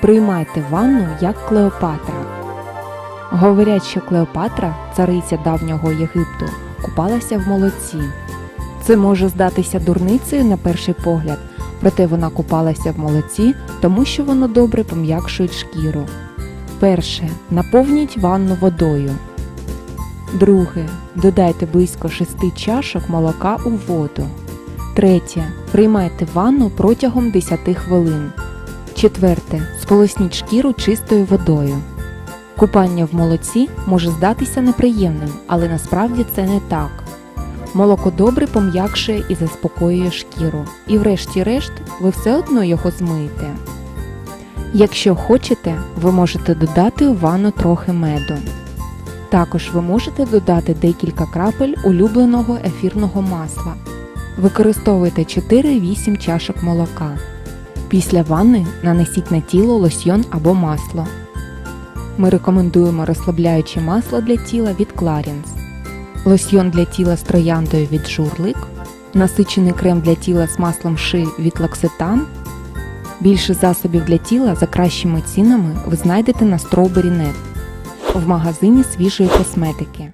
Приймайте ванну як Клеопатра. Говорять, що Клеопатра, цариця давнього Єгипту, купалася в молоці. Це може здатися дурницею на перший погляд, проте вона купалася в молоці, тому що воно добре пом'якшує шкіру. Перше. Наповніть ванну водою. Друге. Додайте близько 6 чашок молока у воду. Третє. Приймайте ванну протягом 10 хвилин. Четверте. Сполосніть шкіру чистою водою. Купання в молоці може здатися неприємним, але насправді це не так. Молоко добре пом'якшує і заспокоює шкіру, і врешті-решт ви все одно його змиєте. Якщо хочете, ви можете додати у ванну трохи меду. Також ви можете додати декілька крапель улюбленого ефірного масла. Використовуйте 4-8 чашок молока. Після ванни нанесіть на тіло лосьйон або масло. Ми рекомендуємо розслабляюче масло для тіла від Clarins, лосьйон для тіла з трояндою від Журлик, насичений крем для тіла з маслом ши від L'Occitane. Більше засобів для тіла за кращими цінами ви знайдете на Strawberry Net в магазині свіжої косметики.